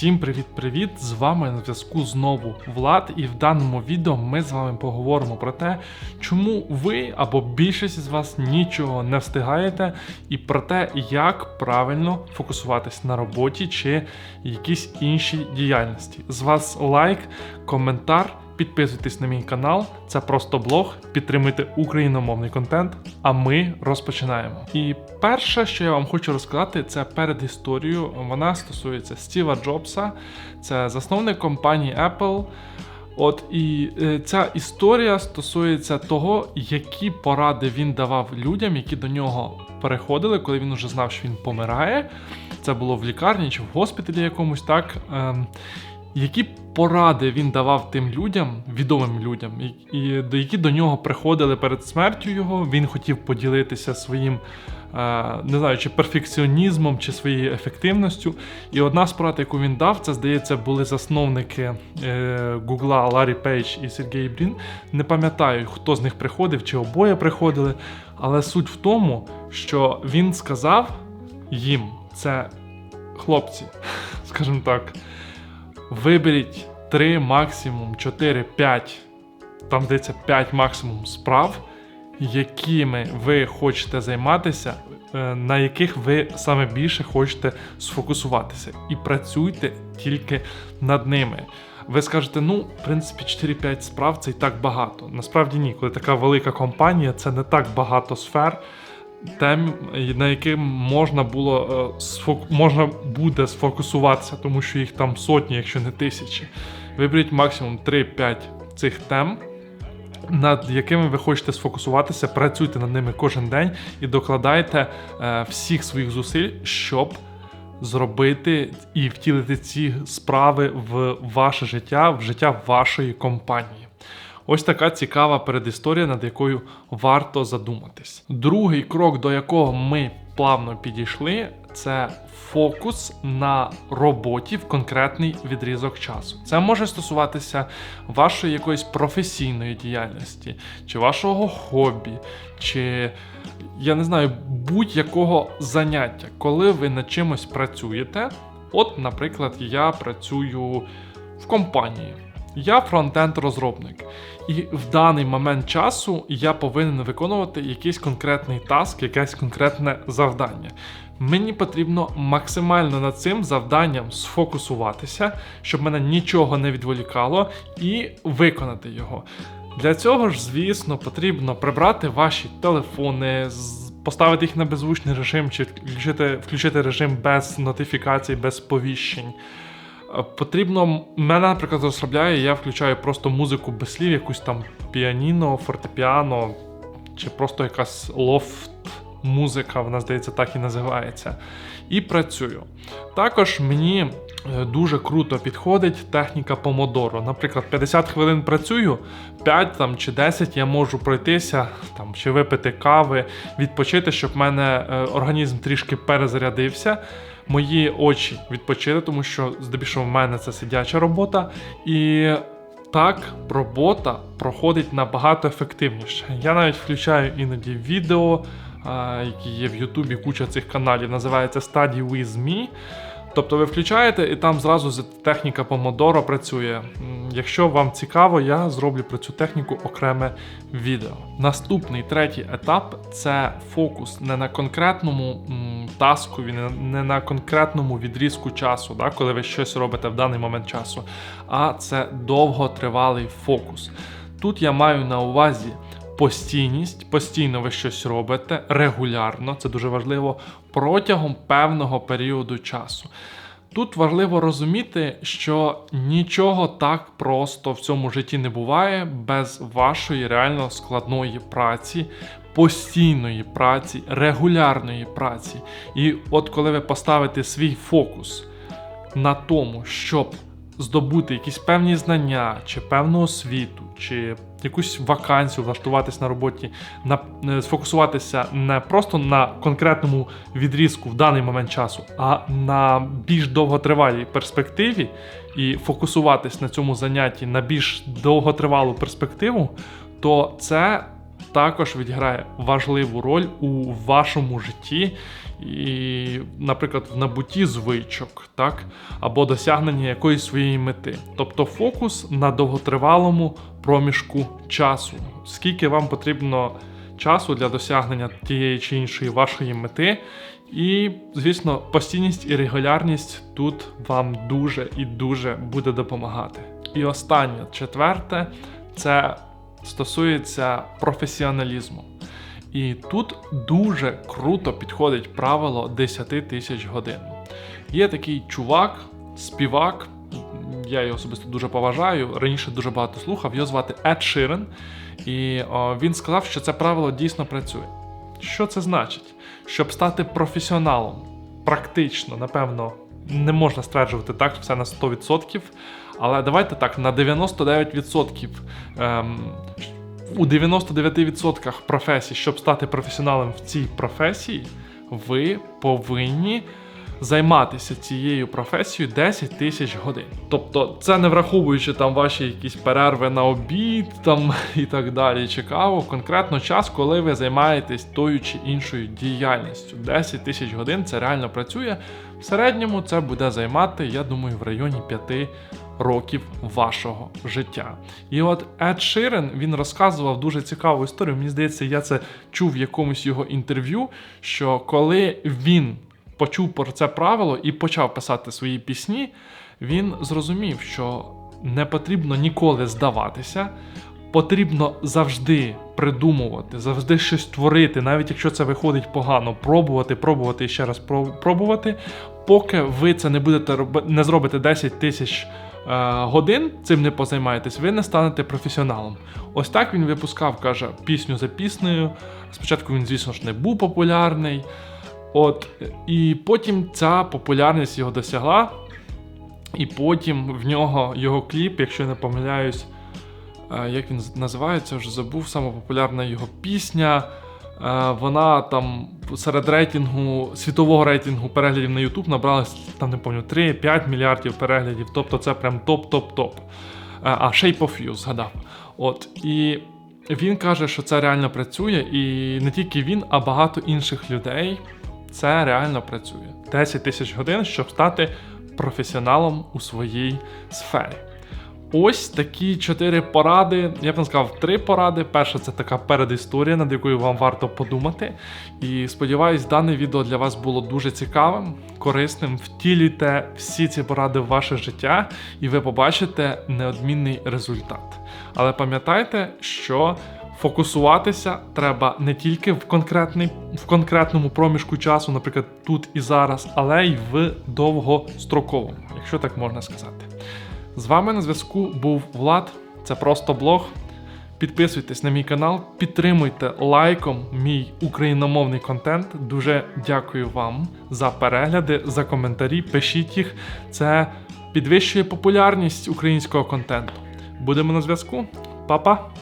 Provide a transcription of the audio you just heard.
Всім привіт-привіт! З вами на зв'язку знову Влад, і в даному відео ми з вами поговоримо про те, чому ви або більшість з вас нічого не встигаєте, і про те, як правильно фокусуватись на роботі чи якісь інші діяльності. З вас лайк, коментар. Підписуйтесь на мій канал, це просто блог. Підтримуйте україномовний контент. А ми розпочинаємо. І перше, що я вам хочу розказати, це перед історією. Вона стосується Стіва Джобса, це засновник компанії Apple. От і е, ця історія стосується того, які поради він давав людям, які до нього переходили, коли він вже знав, що він помирає. Це було в лікарні чи в госпіталі якомусь так. Які поради він давав тим людям, відомим людям, і, і до які до нього приходили перед смертю його? Він хотів поділитися своїм, е, не знаю, чи перфекціонізмом, чи своєю ефективністю. І одна з порад, яку він дав, це здається, були засновники е, Гугла Ларі Пейдж і Сергій Брін. Не пам'ятаю, хто з них приходив, чи обоє приходили. Але суть в тому, що він сказав їм, це хлопці, скажімо так. Виберіть 3, максимум 4, 5, там здається 5 максимум справ, якими ви хочете займатися, е, на яких ви саме більше хочете сфокусуватися. І працюйте тільки над ними. Ви скажете, ну, в принципі, 4-5 справ це і так багато. Насправді ні, коли така велика компанія, це не так багато сфер тем, на яким можна було е, можна буде сфокусуватися, тому що їх там сотні, якщо не тисячі. Виберіть максимум 3-5 цих тем. Над якими ви хочете сфокусуватися, працюйте над ними кожен день і докладайте е, всіх своїх зусиль, щоб зробити і втілити ці справи в ваше життя, в життя вашої компанії. Ось така цікава передісторія, над якою варто задуматись. Другий крок, до якого ми плавно підійшли, це фокус на роботі в конкретний відрізок часу. Це може стосуватися вашої якоїсь професійної діяльності, чи вашого хобі, чи я не знаю, будь-якого заняття, коли ви над чимось працюєте. От, наприклад, я працюю в компанії. Я фронтенд-розробник, і в даний момент часу я повинен виконувати якийсь конкретний таск, якесь конкретне завдання. Мені потрібно максимально над цим завданням сфокусуватися, щоб мене нічого не відволікало, і виконати його. Для цього ж, звісно, потрібно прибрати ваші телефони, поставити їх на беззвучний режим, чи включити, включити режим без нотифікацій, без сповіщень. Потрібно, мене, наприклад, розслабляє, я включаю просто музику без слів, якусь там піаніно, фортепіано, чи просто якась лофт музика, вона здається, так і називається. І працюю. Також мені е, дуже круто підходить техніка помодоро. Наприклад, 50 хвилин працюю, 5 там, чи 10 я можу пройтися, там, чи випити кави, відпочити, щоб в мене е, організм трішки перезарядився мої очі відпочили, тому що здебільшого в мене це сидяча робота. І так, робота проходить набагато ефективніше. Я навіть включаю іноді відео, які є в Ютубі, куча цих каналів, називається Study with Me. Тобто ви включаєте і там зразу техніка Pomodoro працює. Якщо вам цікаво, я зроблю про цю техніку окреме відео. Наступний третій етап це фокус не на конкретному таску, не на конкретному відрізку часу, да, коли ви щось робите в даний момент часу, а це довготривалий фокус. Тут я маю на увазі постійність, постійно ви щось робите регулярно, це дуже важливо, протягом певного періоду часу. Тут важливо розуміти, що нічого так просто в цьому житті не буває без вашої реально складної праці, постійної праці, регулярної праці. І от коли ви поставите свій фокус на тому, щоб здобути якісь певні знання, чи певну освіту, чи якусь вакансію, влаштуватись на роботі, на е, сфокусуватися не просто на конкретному відрізку в даний момент часу, а на більш довготривалій перспективі, і фокусуватись на цьому занятті на більш довготривалу перспективу, то це також відіграє важливу роль у вашому житті і, наприклад, в набутті звичок, так, або досягнення якоїсь своєї мети. Тобто фокус на довготривалому проміжку часу. Скільки вам потрібно часу для досягнення тієї чи іншої вашої мети. І, звісно, постійність і регулярність тут вам дуже і дуже буде допомагати. І останнє, четверте, це стосується професіоналізму. І тут дуже круто підходить правило 10 тисяч годин. Є такий чувак, співак, я його особисто дуже поважаю. Раніше дуже багато слухав. Його звати Ед Ширен, і о, він сказав, що це правило дійсно працює. Що це значить? Щоб стати професіоналом, практично, напевно, не можна стверджувати так, все на 100%, але давайте так, на 99%. Ем, у 99% професій, щоб стати професіоналом в цій професії, ви повинні займатися цією професією 10 тисяч годин. Тобто, це не враховуючи там ваші якісь перерви на обід там і так далі. Чи каву, конкретно час, коли ви займаєтесь тою чи іншою діяльністю. 10 тисяч годин це реально працює. В середньому це буде займати, я думаю, в районі 5 років вашого життя. І от Ед Ширен він розказував дуже цікаву історію. Мені здається, я це чув в якомусь його інтерв'ю. Що коли він почув про це правило і почав писати свої пісні, він зрозумів, що не потрібно ніколи здаватися. Потрібно завжди придумувати, завжди щось творити, навіть якщо це виходить погано, пробувати, пробувати і ще раз пробувати. Поки ви це не будете роби, не зробите 10 тисяч е, годин, цим не позаймаєтесь, ви не станете професіоналом. Ось так він випускав, каже, пісню за піснею. Спочатку він, звісно ж, не був популярний. От, і потім ця популярність його досягла. І потім в нього його кліп, якщо я не помиляюсь, як він називається, вже забув, сама популярна його пісня. Вона там серед рейтингу, світового рейтингу переглядів на YouTube набрала там не пам'ятаю, 3-5 мільярдів переглядів. Тобто це прям топ-топ-топ. А Shape of You згадав. От і він каже, що це реально працює, і не тільки він, а багато інших людей. Це реально працює. 10 тисяч годин, щоб стати професіоналом у своїй сфері. Ось такі чотири поради. Я б не сказав три поради. Перша це така передісторія, над якою вам варто подумати. І сподіваюсь, дане відео для вас було дуже цікавим, корисним. Втілюйте всі ці поради в ваше життя, і ви побачите неодмінний результат. Але пам'ятайте, що фокусуватися треба не тільки в, конкретний, в конкретному проміжку часу, наприклад, тут і зараз, але й в довгостроковому, якщо так можна сказати. З вами на зв'язку був Влад. Це просто блог. Підписуйтесь на мій канал, підтримуйте лайком мій україномовний контент. Дуже дякую вам за перегляди, за коментарі. Пишіть їх. Це підвищує популярність українського контенту. Будемо на зв'язку. Па-па!